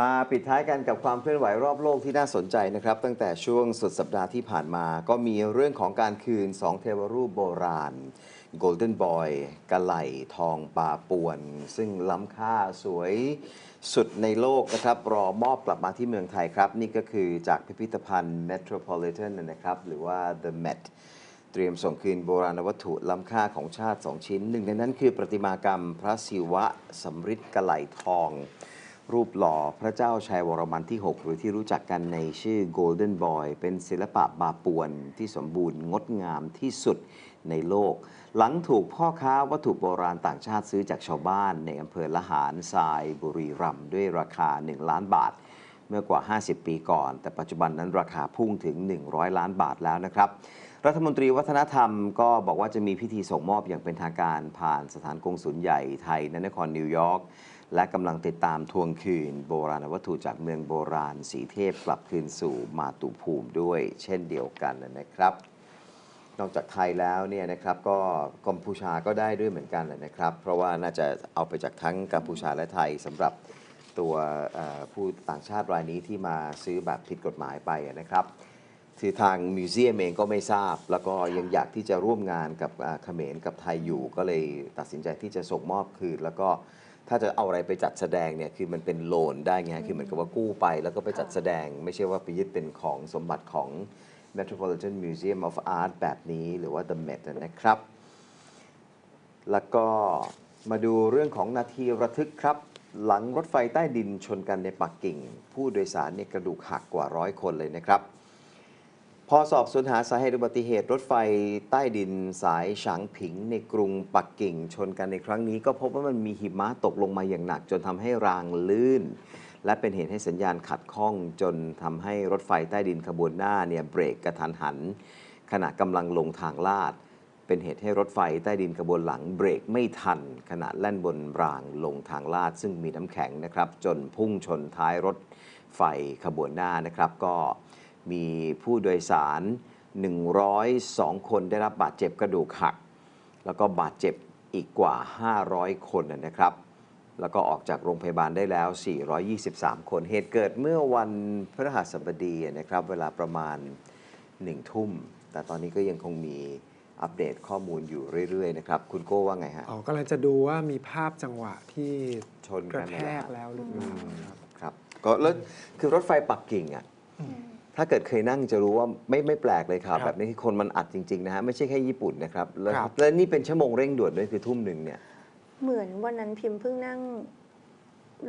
มาปิดท้ายกันกับความเคลื่อนไหวรอบโลกที่น่าสนใจนะครับ ตั้งแต่ช่วงสุดสัปดาห์ที่ผ่านมาก็มีเรื่องของการคืน 2 เทวรูปโบราณ Golden Boy กะไหล่ทองปลาปวน ซึ่งล้ำค่าสวยสุดในโลกนะครับ รอมอบกลับมาที่เมืองไทยครับ นี่ก็คือจากพิพิธภัณฑ์ Metropolitan นะครับ หรือว่า The Met เตรียมส่งคืนโบราณวัตถุล้ำค่าของชาติ 2 ชิ้น หนึ่งในนั้นคือประติมากรรมพระศิวะสำริดกะไหล่ทอง รูปหล่อพระเจ้าชัยวรมันที่ 6 หรือที่รู้จักกันในชื่อ Golden Boy เป็นศิลปะบาปวนที่สมบูรณ์งดงามที่สุดในโลก หลังถูกพ่อค้าวัตถุโบราณต่างชาติซื้อจากชาวบ้าน ในอำเภอละหารทรายบุรีรัมย์ด้วยราคา 1 ล้านบาท เมื่อกว่า 50 ปีก่อน แต่ปัจจุบันนั้นราคาพุ่งถึง 100 ล้านบาทแล้วนะครับรัฐมนตรีวัฒนธรรมก็บอกว่าจะมีพิธีส่งมอบอย่างเป็นทางการผ่านสถานกงสุลใหญ่ไทยในนครนิวยอร์ก และกำลังติดตามทวงคืนโบราณวัตถุจากเมืองโบราณสีเทพกลับคืนสู่มาตุภูมิด้วย เช่นเดียวกันนะครับ นอกจากไทยแล้วเนี่ยนะครับก็กัมพูชาก็ได้ด้วยเหมือนกันนะครับ เพราะว่าน่าจะเอาไปจากทั้งกัมพูชาและไทยสำหรับตัวผู้ต่างชาติรายนี้ที่มาซื้อแบบผิดกฎหมายไปนะครับคือทางมิวเซียมเองก็ไม่ทราบ แล้วก็ยังอยากที่จะร่วมงานกับเขมรกับไทยอยู่ ก็เลยตัดสินใจที่จะส่งมอบคืน แล้วก็ ถ้าจะเอาอะไรไปจัดแสดงเนี่ยคือมันเป็นโลนได้ไงคือเหมือนกับว่ากู้ไป แล้วก็ไปจัดแสดง ไม่ใช่ว่าไปยึดเป็นของสมบัติของ Metropolitan Museum of Art แบบนี้หรือว่า The Met นะครับ แล้วก็มาดูเรื่องของนาทีระทึกครับ หลังรถไฟใต้ดินชนกันในปักกิ่ง ผู้โดยสารเนี่ยกระดูกหักกว่าร้อยคนเลยนะครับพ อสอบสวนหาสาเหตุอุบัติเหตุรถไฟใต้ดินสายฉางผิง ในกรุงปักกิ่งชนกันในครั้งนี้ ก็พบว่ามันมีหิมะตกลงมาอย่างหนัก จนทำให้รางลื่น และเป็นเหตุให้สัญญาณขัดข้องจนทำให้รถไฟใต้ดินขบวนหน้าเนี่ยเบรกกระทันหัน ขณะกำลังลงทางลาด เป็นเหตุให้รถไฟใต้ดินขบวนหลังเบรกไม่ทัน ขณะแล่นบนรางลงทางลาด ซึ่งมีน้ำแข็งนะครับ จนพุ่งชนท้ายรถไฟขบวนหน้านะครับก็ มีผู้โดยสาร 102 คนได้รับบาดเจ็บกระดูกหัก แล้วก็บาดเจ็บอีกกว่า 500 คนนะครับ แล้วก็ออกจากโรงพยาบาลได้แล้ว 423 คน เหตุเกิดเมื่อวันพฤหัสบดีนะครับ เวลาประมาณ 1 ทุ่ม แต่ตอนนี้ก็ยังคงมีอัปเดตข้อมูลอยู่เรื่อยๆนะครับ คุณโก้ว่าไงฮะ อ๋อกำลังจะดูว่ามีภาพจังหวะที่ชนกกัระนแทเนี่ยกแล้วหรือเปล่าครับครับ ก็แล้วคือรถไฟปักกิ่งอะ ถ้าเกิดเคยนั่งจะรู้ว่าไม่ไม่แปลกเลยครับ ครับแบบนี้คือคนมันอัดจริงๆนะฮะไม่ใช่แค่ญี่ปุ่นนะครับแล้วครับ แล้วนี่เป็นชั่วโมงเร่งด่วนด้วยคือทุ่มหนึ่งเนี่ย เหมือนวันนั้นพิมพ์เพิ่งนั่ง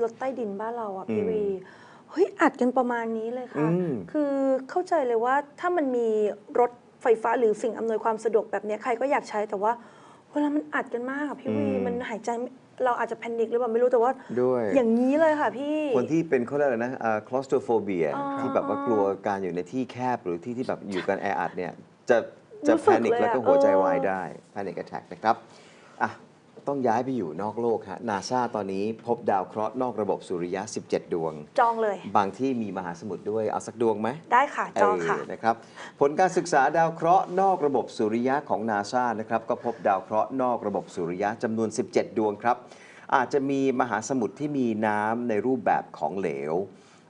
รถใต้ดินบ้านเราอะพี่อืมวีเฮ้ยอัดกันประมาณนี้เลยค่ะ อืม คือเข้าใจเลยว่าถ้ามันมีรถไฟฟ้าหรือสิ่งอำนวยความสะดวกแบบเนี้ยใครก็อยากใช้แต่ว่าเวลามันอัดกันมากอะพี่วีมันหายใจไม่ เราอาจจะแพนิคหรือเปล่าไม่รู้แต่ว่า ด้วย อย่างนี้เลยค่ะพี่ คนที่เป็นเขาเรียกอะไรนะอ่า claustrophobia อ๋อ ที่แบบว่ากลัวการอยู่ในที่แคบหรือที่ที่แบบอยู่กันแออัดเนี่ย จะจะรู้สึแพกนิคเลยอะแล้วก็หัวใจวายเออได้ panic attack นะครับ อะ ต้องย้ายไปอยู่นอกโลกฮะนาซาตอนนี้พบดาวเคราะห์นอกระบบสุริยะ 17 ดวง จองเลย บางที่มีมหาสมุทรด้วย เอาสักดวงไหมได้ค่ะจองค่ะเนะครับ ผลการศึกษาดาวเคราะห์นอกระบบสุริยะของนาซานะครับ ก็พบดาวเคราะห์นอกระบบสุริยะจำนวน 17 ดวงครับ อาจจะมีมหาสมุทรที่มีน้ำในรูปแบบของเหลว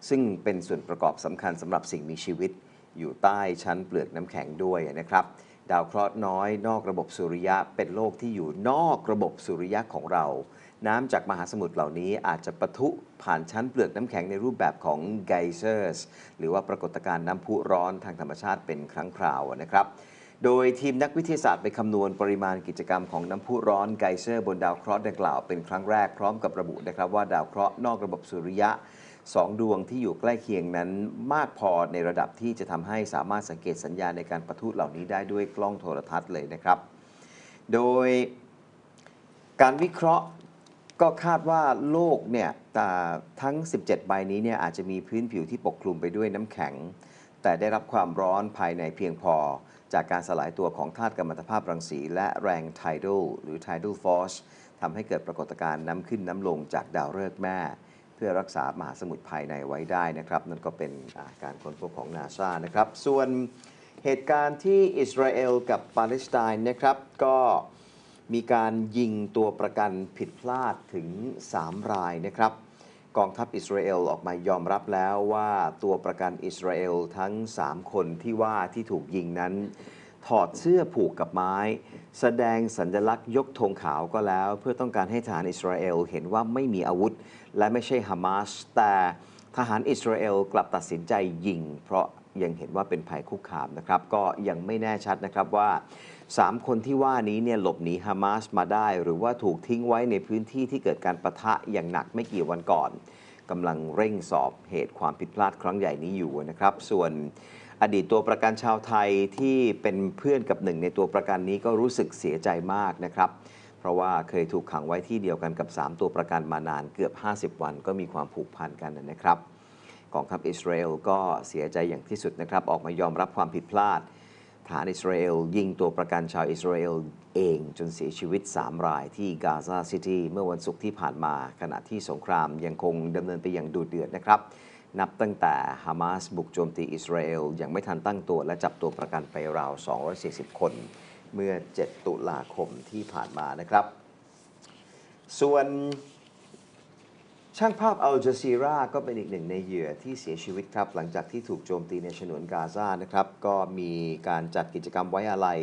ซึ่งเป็นส่วนประกอบสำคัญสำหรับสิ่งมีชีวิต อยู่ใต้ชั้นเปลือกน้ำแข็งด้วยนะครับ ดาวเคราะห์น้อยนอกระบบสุริยะเป็นโลกที่อยู่นอกระบบสุริยะของเรา น้ำจากมหาสมุทรเหล่านี้อาจจะปะทุผ่านชั้นเปลือกน้ำแข็งในรูปแบบของไกเซอร์สหรือว่าปรากฏการณ์น้ำพุร้อนทางธรรมชาติเป็นครั้งคราวนะครับโดยทีมนักวิทยาศาสตร์ไปคำนวณปริมาณกิจกรรมของน้ำพุร้อนไกเซอร์บนดาวเคราะห์ดังกล่าวเป็นครั้งแรกพร้อมกับระบุนะครับว่าดาวเคราะห์นอกระบบสุริยะ สองดวงที่อยู่ใกล้เคียงนั้นมากพอในระดับที่จะทำให้สามารถสังเกตสัญญาณในการประทุเหล่านี้ได้ด้วยกล้องโทรทัศน์เลยนะครับ โดยการวิเคราะห์ก็คาดว่าโลกเนี่ยแต่ทั้ง 17 ใบนี้เนี่ยอาจจะมีพื้นผิวที่ปกคลุมไปด้วยน้ำแข็ง แต่ได้รับความร้อนภายในเพียงพอ จากการสลายตัวของธาตุกัมมันตภาพรังสี และแรง tidal หรือ tidal force ทำให้เกิดปรากฏการณ์น้ำขึ้นน้ำลงจากดาวฤกษ์แม่ เพื่อรักษามหาสมุทรภายในไว้ได้นะครับ นั่นก็เป็นาการค้นพบของนาซานะครับ ส่วนเหตุการณ์ที่อิสราเอลกับปาเลสไตน์นะครับก็มีการยิงตัวประกันผิดพลาดถึง 3 รายนะครับ กองทัพอิสราเอลออกมายอมรับแล้วว่าตัวประกันอิสราเอลทั้ง 3 คนที่ว่าที่ถูกยิงนั้น ถอดเสื้อผูกกับไม้ แสดงสัญลักษณ์ยกธงขาวก็แล้ว เพื่อต้องการให้ทหารอิสราเอลเห็นว่าไม่มีอาวุธ และไม่ใช่ฮามาสแต่ทหารอิสราเอลกลับตัดสินใจยิง เพราะยังเห็นว่าเป็นภัยคุกคามนะครับ ก็ยังไม่แน่ชัดนะครับว่า 3 คนที่ว่านี้เนี่ยหลบหนีฮามาสมาได้ หรือว่าถูกทิ้งไว้ในพื้นที่ที่เกิดการประทะอย่างหนักไม่กี่วันก่อนกำลังเร่งสอบเหตุความผิดพลาดครั้งใหญ่นี้อยู่นะครับ ส่วน อดีตตัวประกันชาวไทยที่เป็นเพื่อนกับหนึ่งในตัวประกันนี้ก็รู้สึกเสียใจมากนะครับ เพราะว่าเคยถูกขังไว้ที่เดียวกันกับ 3 ตัวประกันมานานเกือบ 50 วัน ก็มีความผูกพันกันนะครับกองทัพอิสราเอลก็เสียใจอย่างที่สุดนะครับ ออกมายอมรับความผิดพลาดฐานอิสราเอลยิงตัวประกันชาวอิสราเอลเองจนเสียชีวิต 3 รายที่กาซาซิตี้เมื่อวันศุกร์ที่ผ่านมา ขณะที่สงครามยังคงดำเนินไปอย่างดุเดือดนะครับ นับตั้งแต่ฮามาสบุกโจมตีอิสราเอลยังไม่ทันตั้งตัวและจับตัวประกันไปราว 240 คน เมื่อ 7 ตุลาคมที่ผ่านมานะครับ ส่วนช่างภาพอัลจ z ซีราก็เป็นอีกหนึ่งในเหยื่อที่เสียชีวิตครับหลังจากที่ถูกโจมตีในฉนวนกาซานะครับก็มีการจัดกิจกรรมไว้อาลัย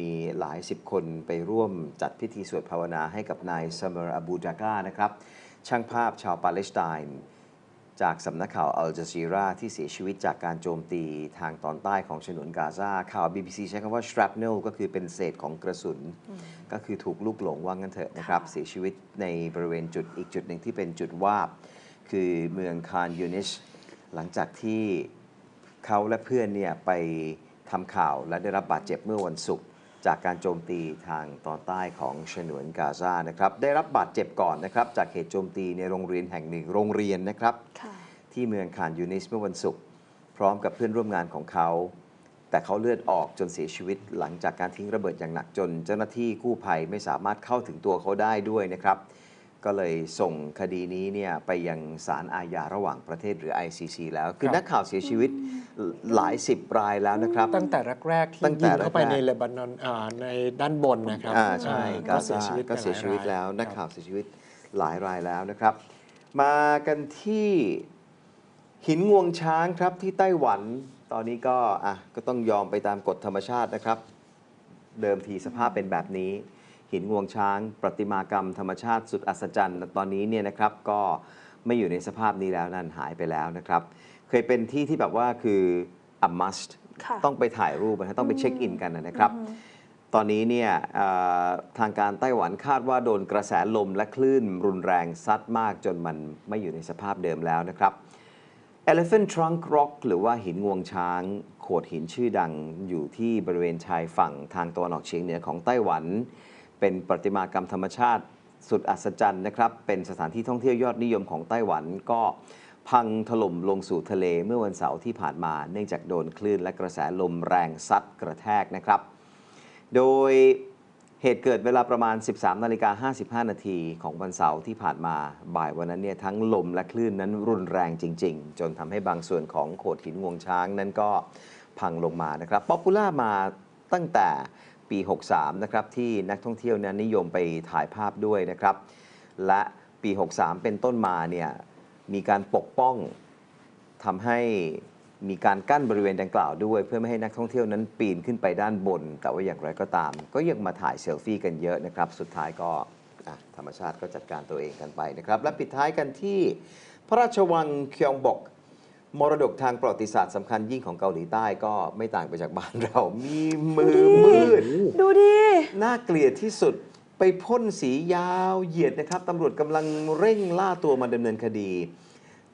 มีหลายสิบคนไปร่วมจัดพิธีสวดภาวนาให้กับนายซัมร์อบูดากานะครับช่างภาพชาวปาเลสไตน์ จากสำนักข่าวอัลจ z ซีราที่เสียชีวิตจากการโจมตีทางตอนใต้ของฉนวนกาซาข่าว BBC ใช้คำว่า shrapnel ก็คือเป็นเศษของกระสุน ก็คือถูกลูกหลงว่างั้นเถอะนะครับค่ะเสียชีวิตในบริเวณจุดอีกจุดหนึ่งที่เป็นจุดวาบ คือเมืองคานยูนิช หลังจากที่เขาและเพื่อนเนี่ยไปทำข่าวและได้รับบาดเจ็บเมื่อวันศุกร์ จากการโจมตีทางตอนใต้ของฉนวนกาซานะครับ ได้รับบาดเจ็บก่อนนะครับ จากเหตุโจมตีในโรงเรียนแห่งหนึ่งโรงเรียนนะครับ ที่เมืองคานยูนิสเมื่อวันศุกร์พร้อมกับเพื่อนร่วมงานของเขา แต่เขาเลือดออกจนเสียชีวิต หลังจากการทิ้งระเบิดอย่างหนักจน เจ้าหน้าที่กู้ภัยไม่สามารถเข้าถึงตัวเขาได้ด้วยนะครับ ก็เลยส่งคดีนี้เนี่ยไปยังศาลอาญาระหว่างประเทศหรือ ICC แล้ว คือครับนักข่าวเสียชีวิตหลายสิบรายแล้วนะครับ ตั้งแต่แรกๆที่ตั้งแต่ยิงเข้าไปแรกๆ ในเลบานอนอ่าในด้านบนนะครับอ่าใช่ก็กาเสียซาชีวิตก็เสียชีวิตไปหายแล้วรายนักคข่ารับวเสียชีวิตหลายรายแล้วนะครับ มากันที่หินงวงช้างครับที่ไต้หวันตอนนี้ก็อะก็ต้องยอมไปตามกฎธรรมชาตินะครับ เดิมทีสภาพเป็นแบบนี้ หินงวงช้าง ประติมากรรมธรรมชาติสุดอัศจรรย์ตอนนี้เนี่ยนะครับก็ไม่อยู่ในสภาพนี้แล้วนั่นหายไปแล้วนะครับ เคยเป็นที่ที่แบบว่าคือ a must ค่ะต้องไปถ่ายรูปนะฮะต้องไปเช็คอินกันนะครับ ตอนนี้เนี่ยเอ่อทางการไต้หวันคาดว่าโดนกระแสลมและคลื่นรุนแรงซัดมากจนมันไม่อยู่ในสภาพเดิมแล้วนะครับ Elephant Trunk Rock หรือว่าหินงวงช้าง โขดหินชื่อดังอยู่ที่บริเวณชายฝั่งทางตะวันออกเฉียงเหนือของไต้หวัน เป็นประติมากรรมธรรมชาติ สุดอัศจรรย์นะครับ เป็นสถานที่ท่องเที่ยวยอดนิยมของไต้หวันก็พังถล่มลงสู่ทะเลเมื่อวันเสาร์ที่ผ่านมา เนื่องจากโดนคลื่นและกระแสลมแรงซัดกระแทกนะครับ โดยเหตุเกิดเวลาประมาณ 13นาฬิกา55 นาทีของวันเสาร์ที่ผ่านมาบ่ายวันนั้นเนี่ยทั้งลมและคลื่นนั้นรุนแรงจริง ๆ จนทำให้บางส่วนของโขดหินงวงช้างนั้นก็พังลงมานะครับป๊อปปูล่ามาตั้งแต่ ปี 63 นะครับ ที่นักท่องเที่ยวนั้นนิยมไปถ่ายภาพด้วยนะครับ และปี 63 เป็นต้นมาเนี่ยมีการปกป้องทำให้มีการกั้นบริเวณดังกล่าวด้วย เพื่อไม่ให้นักท่องเที่ยวนั้นปีนขึ้นไปด้านบน แต่ว่าอย่างไรก็ตาม ก็ยังมาถ่ายเซลฟี่กันเยอะนะครับ สุดท้ายก็ธรรมชาติก็จัดการตัวเองกันไปนะครับ และปิดท้ายกันที่พระราชวังเคียงบก มรดกทางประวัติศาสตร์สำคัญยิ่งของเกาหลีใต้ก็ไม่ต่างไปจากบ้านเรา มีมือมืด ดูดิ น่าเกลียดที่สุดไปพ่นสียาวเหยียดนะครับตำรวจกำลังเร่งล่าตัวมาดำเนินคดี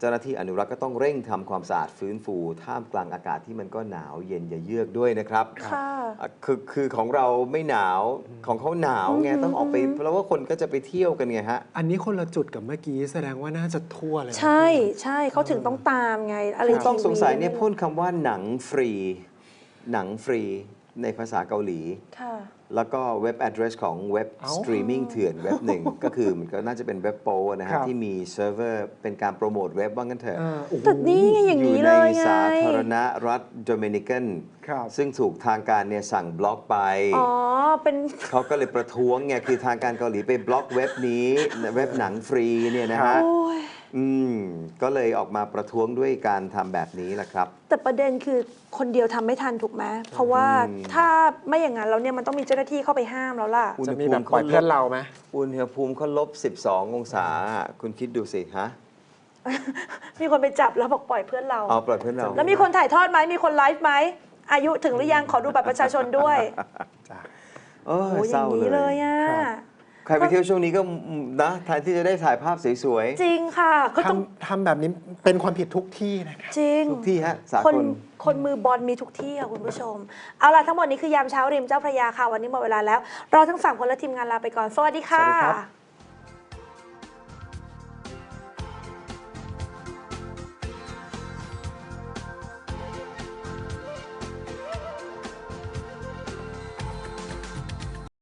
เจ้าหน้าที่อนุรักษ์ก็ต้องเร่งทำความสะอาดฟื้นฟู ท่ามกลางอากาศที่มันก็หนาวเย็นอย่าเยือกด้วยนะครับค่ะอะคือคือของเราไม่หนาวของเขาหนาวไงอืมต้องออกไปอืมเพราะว่าคนก็จะไปเที่ยวกันไงฮะอันนี้คนละจุดกับเมื่อกี้แสดงว่าน่าจะทั่วเลยนะใช่ใช่เขาถึงต้องตามไงอะไรผู้ต้องทีวีสงสัยเนี่ยพ่นคำว่าหนังฟรี หนังฟรีในภาษาเกาหลีค่ะ แล้วก็เว็บ address ของเว็บเอ้าสตรีมมิ่งเถื่อนเว็บหนึ่ง ก็คือมันก็น่าจะเป็นเว็บโปนะครัฮะบ ที่มีเซิร์ฟเวอร์เป็นการโปรโมทเว็บว่างั้นเถอะ อ่าโอ้โห แต่นี่ไงอย่างอยู่นี้ในเลยไง สาธารณรัฐโดมินิกัน ครับ ซึ่งถูกทางการเนี่ยสั่งบล็อกไป อ๋อ เป็นเขาก็เลยประท้วงไงคือทางการเกาหลีไปบล็อกเว็บนี้เว็บหนังฟรีเนี่ยนะฮะโอ้ยอืมก็เลยออกมาประท้วงด้วยการทำแบบนี้แหละครับ แต่ประเด็นคือคนเดียวทำไม่ทันถูกไหมเพราะว่าอืมถ้าไม่อย่างนั้นแล้วเนี่ยมันต้องมีเจ้าหน้าที่เข้าไปห้ามแล้วล่ะ อุณหจะภูมีมิแบบปล่อยเขาลดเพื่อนเราไหมอุณหภูมิเขาลบ 12 องศา คุณคิดดูสิฮะมีคนไปจับแล้วบอกปล่อยเพื่อนเรา เอาปล่อยเพื่อนเราแล้วมีคนถ่ายทอดไหมมีคนไลฟ์ไหมอายุถึงหรือยังขอดูบัตรประชาชนด้วยจ้ะ โอ้โอ้ยยอเศร้าย่างนี้เลเลยยอะ ครับ ใครไปเที่ยวช่วงนี้ก็นะแทนที่จะได้ถ่ายภาพสวยจริงค่ะก็ต้องทำทำแบบนี้เป็นความผิดทุกที่นะครับ จริง ๆ ทุกที่ฮะ สาคนกลคนมือบอลมีทุกที่ค่ะคุณผู้ชม เอาล่ะทั้งหมดนี้คือยามเช้าริมเจ้าพระยาค่ะ วันนี้หมดเวลาแล้ว เราทั้งสามคนและทีมงานลาไปก่อน สวัสดีค่ะ สวัสดีครับ